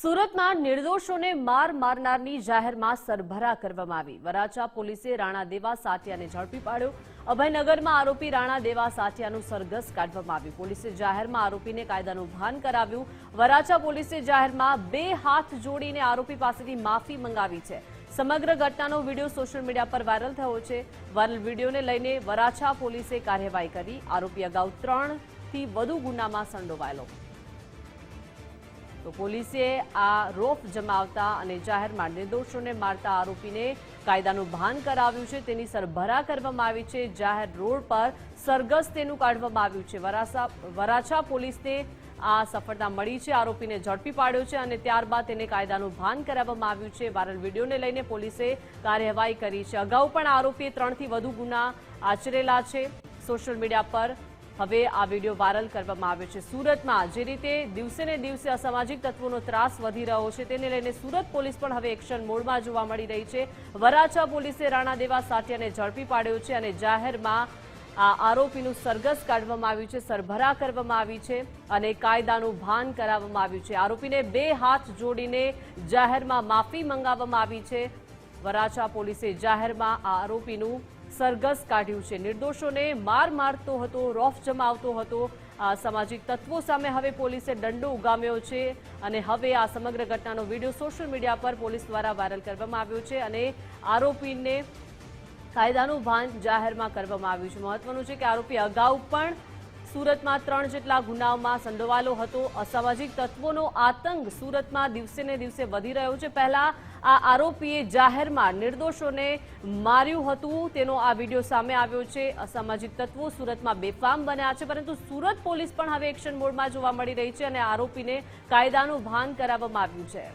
સુરતમાં નિર્દોષોને માર મારનારની જાહેરમાં સરભરા કરવામાં આવી. વરાછા પોલીસે રાણા દેવા સાટિયાને ઝડપી પાડ્યો. અભયનગરમાં આરોપી રાણા દેવા સાટિયાનું સરઘસ કાઢવામાં આવ્યું. પોલીસે જાહેરમાં આરોપીને કાયદાનું ભાન કરાવ્યું. વરાછા પોલીસે જાહેરમાં બે હાથ જોડીને આરોપી પાસેથી માફી મંગાવી છે. સમગ્ર ઘટનાનો વીડિયો સોશિયલ મીડિયા પર વાયરલ થયો છે. વાયરલ વિડીયોને લઈને વરાછા પોલીસે કાર્યવાહી કરી. આરોપી અગાઉ ત્રણથી વધુ ગુનામાં સંડોવાયેલો. તો પોલીસે આ રોફ જમાવતા અને જાહેરમાં નિર્દોષોને મારતા આરોપીને કાયદાનું ભાન કરાવ્યું છે. તેની સરભરા કરવામાં આવી છે. જાહેર રોડ પર સરઘસ તેનું કાઢવામાં આવ્યું છે. વરાસા, વરાછા પોલીસને આ સફળતા મળી છે. આરોપીને ઝડપી પાડ્યો છે અને ત્યારબાદ તેને કાયદાનું ભાન કરાવવામાં આવ્યું છે. વાયરલ વિડીયોને લઈને પોલીસે કાર્યવાહી કરી છે. અગાઉ પણ આરોપીએ ત્રણથી વધુ ગુના આચરેલા છે. સોશિયલ મીડિયા પર હવે આ વીડિયો વાયરલ કરવામાં આવ્યો છે. સુરતમાં જે રીતે દિવસે ને દિવસે અસામાજિક તત્વોનો ત્રાસ વધી રહ્યો છે, તેને લઈને સુરત પોલીસ પણ હવે એક્શન મોડમાં જોવા મળી રહી છે. વરાછા પોલીસે રાણા દેવા સાટિયાને ઝડપી પાડ્યો છે અને જાહેરમાં આ આરોપીનું સરઘસ કાઢવામાં આવ્યું છે, સરભરા કરવામાં આવી છે અને કાયદાનું ભાન કરાવવામાં આવ્યું છે. આરોપીને બે હાથ જોડીને જાહેરમાં માફી મંગાવવામાં આવી છે. વરાછા પોલીસે જાહેરમાં આ આરોપીનું સરઘસ કાઢ્યું છે. નિર્દોષોને માર મારતો હતો, રોફ જમાવતો હતો. આ સામાજિક તત્વો સામે હવે પોલીસે દંડો ઉગામ્યો છે અને હવે આ સમગ્ર ઘટનાનો વીડિયો સોશિયલ મીડિયા પર પોલીસ દ્વારા વાયરલ કરવામાં આવ્યો છે અને આરોપીને કાયદાનું ભાન જાહેરમાં કરવામાં આવ્યું છે. મહત્વનું છે કે આરોપી અગાઉ પણ સુરતમાં ત્રણ જેટલા ગુનાઓમાં સંડોવાયેલો હતો. અસામાજિક તત્વોનો આતંક સુરતમાં દિવસે ને દિવસે વધી રહ્યો છે. પહેલા આ આરોપીએ જાહેરમાં નિર્દોષોને માર્યું હતું. તેનો આ વીડિયો સામે આવ્યો છે. અસામાજિક તત્વો સુરતમાં બેફામ બન્યા છે, પરંતુ સુરત પોલીસ પણ હવે એક્શન મોડમાં જોવા મળી રહી છે અને આરોપીને કાયદાનું ભાન કરાવવામાં આવ્યું છે.